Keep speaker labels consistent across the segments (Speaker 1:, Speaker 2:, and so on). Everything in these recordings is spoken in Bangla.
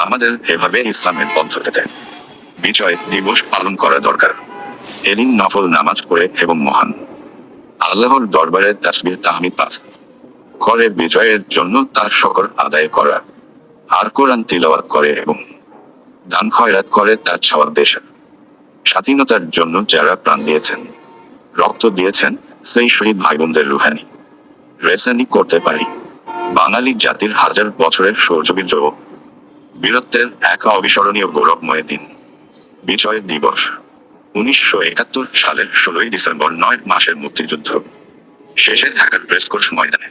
Speaker 1: আমাদের এভাবে ইসলামের পদ্ধতিতে বিজয় দিবস পালন করা দরকার। এদিন নফল নামাজ পড়ে এবং মহান। আল্লাহর দরবারে তাসবির তাহমিদ পাঠ। করে বিজয়ের জন্য তার শকর আদায় করা। আর কোরআন তিলাওয়াত করে এবং দান খয়রাত করে তার ছাওয়ার দেশের স্বাধীনতার জন্য যারা প্রাণ দিয়েছেন, রক্ত দিয়েছেন, সেই শহীদ ভাই বোনদের রুহানি। রেসানি করতে পারি। বাঙালি জাতির হাজার বছরের সৌর্যবীর্য ও বীরত্বের এক অবিস্মরণীয় গৌরবময় দিন। বিজয় দিবস, উনিশশো একাত্তর সালের ষোলোই ডিসেম্বর নয় মাসের মুক্তিযুদ্ধ। শেষে ঢাকার প্রেসকোর্স ময়দানে।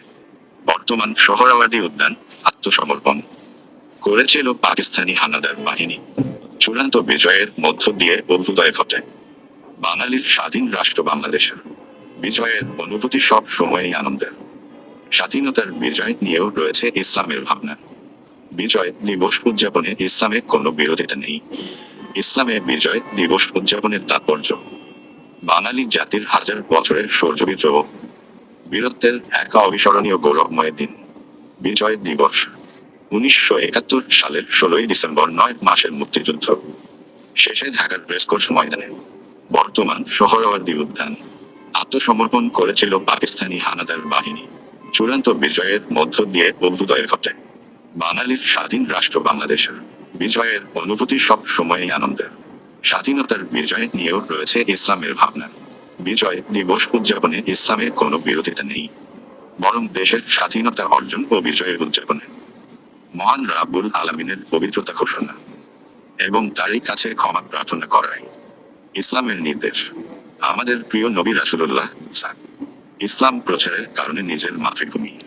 Speaker 1: বর্তমান সোহরাওয়ার্দী উদ্যান, আত্মসমর্পণ। করেছিল পাকিস্তানি হানাদার বাহিনী। চূড়ান্ত বিজয়ের মধ্য দিয়ে অভ্যুদয় ঘটে। বাঙালির স্বাধীন রাষ্ট্র বাংলাদেশের। বিজয়ের অনুভূতি সব সময়ই আনন্দের। স্বাধীনতার বিজয় নিয়েও রয়েছে ইসলামের ভাবনা। বিজয় দিবস উদযাপনে ইসলামের কোনো বিরোধিতা নেই। ইসলামে বিজয় দিবস উদযাপনের তাৎপর্য। বাঙালি জাতির হাজার বছরের সৌর্যবীর্য বীরত্বের এক অবিস্মরণীয় গৌরবময় দিন। বিজয় দিবস। উনিশশো একাত্তর সালের ষোলোই ডিসেম্বর নয় মাসের মুক্তিযুদ্ধ। শেষে ঢাকার প্রেসকোর্স ময়দানে। বর্তমান সোহরাওয়ার্দী উদ্যান। আত্মসমর্পণ করেছিল পাকিস্তানি হানাদার বাহিনী। চূড়ান্ত বিজয়ের মধ্য দিয়ে অভ্যুদয় ঘটে। বাঙালির স্বাধীন রাষ্ট্র বাংলাদেশের বিজয়ের অনুভূতি সব সময়ই আনন্দের। স্বাধীনতার বিজয় নিয়েও রয়েছে ইসলামের ভাবনা। বিজয় দিবস উদযাপনে ইসলামের কোনো বিরোধিতা নেই। বরং দেশের স্বাধীনতা অর্জন ও বিজয়ের উদযাপনে। মহান রাব্বুল আলমিনের পবিত্রতা ঘোষণা। এবং তারই কাছে ক্ষমা প্রার্থনা করাই। ইসলামের নির্দেশ। আমাদের প্রিয় নবী রাসুল্লাহ ইসলাম প্রচারের কারণে নিজের মাতৃভূমি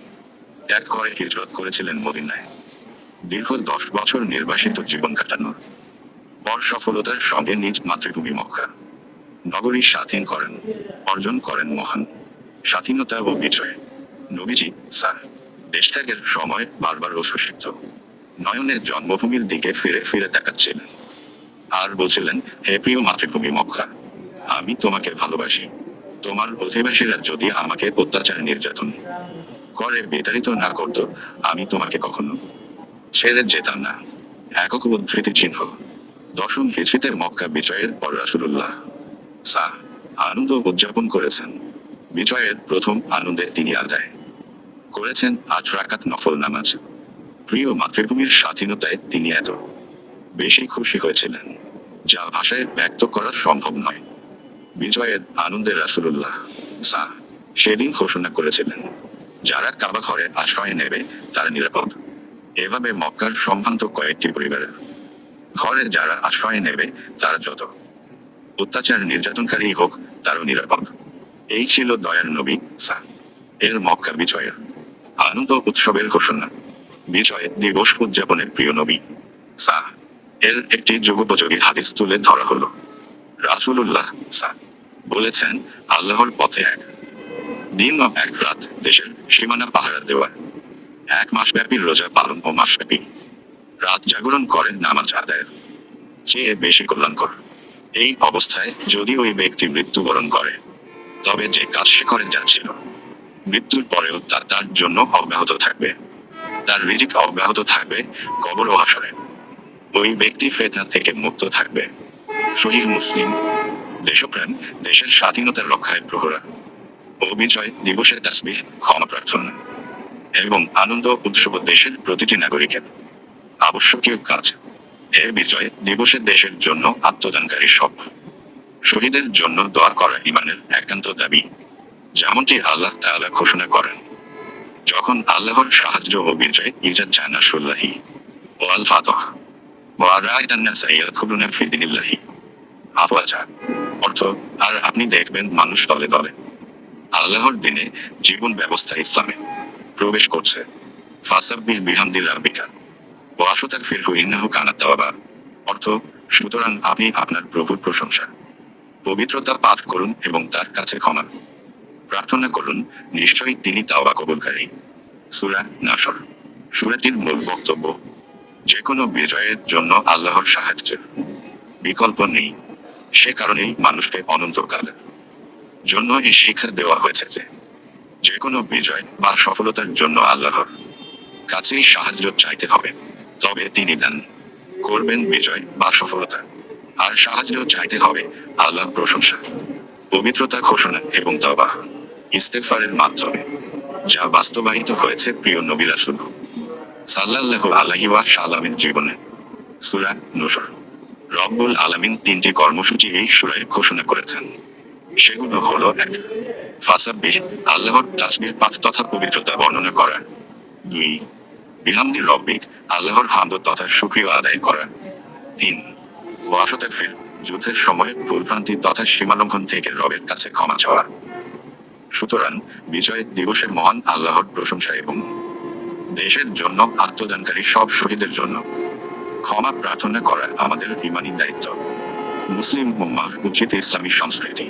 Speaker 1: ত্যাগ করে হিজরত করেছিলেন মদিনায়। দীর্ঘ দশ বছর নির্বাসিত জীবন কাটানোর পর সফলতার সঙ্গে নিজ মাতৃভূমি মক্কা। নগরী স্বাধীন করেন, অর্জন করেন মহান। স্বাধীনতা ও বিজয়। নবীজি, স্যার, দেশত্যাগের সময় বারবার অসুসিদ্ধ নয়নের জন্মভূমির দিকে ফিরে ফিরে দেখাচ্ছিলেন আর বলছিলেন, হে প্রিয় মাতৃভূমি মক্কা, আমি তোমাকে ভালোবাসি। তোমার অধিবাসীরা যদি আমাকে অত্যাচার নির্যাতন করে বিতাড়িত না করত, আমি তোমাকে কখনো ছেড়ে যেতাম না একক উদ্ধৃতি চিহ্ন। দশম হিজড়িতে মক্কা বিজয়ের পর রাসুলুল্লাহ সা আনন্দ উদযাপন করেছেন। বিজয়ের প্রথম আনন্দে তিনি আদায় করেছেন আট রাকাত নফল নামাজ। প্রিয় মাতৃভূমির স্বাধীনতায় তিনি এত বেশি খুশি হয়েছিলেন, যা ভাষায় ব্যক্ত করা সম্ভব নয়। বিজয়ের আনন্দে রাসুলুল্লাহ সা সেদিন ঘোষণা করেছিলেন, যারা কাবা ঘরে আশ্রয় নেবে, তারা নিরাপদ। এভাবে মক্কার সম্ভ্রান্ত কয়েকটি পরিবারের ঘরে যারা আশ্রয় নেবে, তারা যত অত্যাচার নির্যাতনকারী হোক, তারও নিরাপদ। এই ছিল দয়ার নবী সা। এর মক্কা বিজয়ের আনন্দ উৎসবের ঘোষণা। বিজয় দিবস উদযাপনের প্রিয় নবী সা। এর একটি যুগোপযোগী হাদিস তুলে ধরা হলো। রাসূলুল্লাহ সা বলেছেন, আল্লাহর পথে এক। দিন এক রাত দেশের সীমানা পাহারা দেওয়া এক মাসব্যাপী রোজা পালন ও মাসব্যাপী। রাত জাগরণ করেন নামাজ আদায়ের। চেয়ে বেশি কল্যাণকর। এই অবস্থায় যদি ওই ব্যক্তি মৃত্যুবরণ করে, তবে যে কাজ সে করে যাচ্ছিল মৃত্যুর পরেও তা তার জন্য অব্যাহত থাকবে। তার রিজিক অব্যাহত থাকবে কবর ও আসরে ওই ব্যক্তি ফেতনা থেকে মুক্ত থাকবে। শহীদ মুসলিম, দেশপ্রেম, দেশের স্বাধীনতার রক্ষায় প্রহরা। ও বিজয় দিবসের তাসবিহ, ক্ষমা প্রার্থনা। এবং আনন্দ উৎসব দেশের প্রতিটি নাগরিকের আবশ্যকীয় কাজ। এ বিজয় দিবসে দেশের জন্য আত্মদানকারী সব। শহীদের জন্য দোয়া করা ইমানের একান্ত দাবি। যেমনটি আল্লাহ তাআলা ঘোষণা করেন, যখন আল্লাহর সাহায্য ও বিজয় ইজাদ জানা সুল্লাহি, ও আল ফাতহ আফওয়াজা অর্থ, আর আপনি দেখবেন মানুষ দলে দলে। আল্লাহর দিনে জীবন ব্যবস্থা ইসলামে প্রবেশ করছে। ফাসাব্বিহ বিহামদিল রাব্বিকা। ও আশুতাক ফিরহু, ইন্নাহু তাওয়াবা অর্থ, সুতরাং আপনি আপনার প্রভুর প্রশংসা। পবিত্রতা পাঠ করুন এবং তার কাছে ক্ষমা প্রার্থনা করুন, নিশ্চয়ই তিনি তাওবা কবুলকারী। সুরা নাসর। সুরাটির মূল বক্তব্য যে কোনো বিজয়ের জন্য আল্লাহর সাহায্যের বিকল্প নেই। সে কারণেই মানুষকে অনন্তকালের জন্য এই শিক্ষা দেওয়া হয়েছে যে যে কোনো বিজয় বা সফলতার জন্য আল্লাহর কাছেই সাহায্য চাইতে হবে। তবে তিনি দেন, করবেন বিজয় বা সফলতা। আর সাহায্য চাইতে হবে আল্লাহ প্রশংসা, পবিত্রতা ঘোষণা এবং তবা ইস্তেফারের মাধ্যমে, যা বাস্তবায়িত হয়েছে প্রিয় নবী রাসূল সাল্লাল্লাহু আলাইহি ওয়া সাল্লামের জীবনে। সুরা নূর রব্বুল আলামিন তিনটি কর্মসূচি এই সূরায় ঘোষণা করেছেন। সেগুলো হলো এক ফাসাব্বিহ আল্লাহর তাসবিহ পাঠ তথা পবিত্রতা বর্ণনা করা দুই, বিহামদি রব্বিক আল্লাহর হামদ তথা সুক্রিয় আদায় করা তিন ওয়াসতাফির যুদ্ধের সময় ভুলভ্রান্তি তথা সীমালঙ্ঘন থেকে রবের কাছে ক্ষমা চাওয়া। সুতরাং বিজয়ের দিবসে মহান আল্লাহর প্রশংসা এবং দেশের জন্য আত্মদানকারী সব শহীদের জন্য ক্ষমা প্রার্থনা করা আমাদের ইমানি দায়িত্ব। মুসলিম উম্মার উচিত ইসলামী সংস্কৃতি।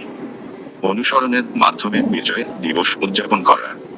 Speaker 1: অনুসরণের মাধ্যমে বিজয় দিবস উদযাপন করা।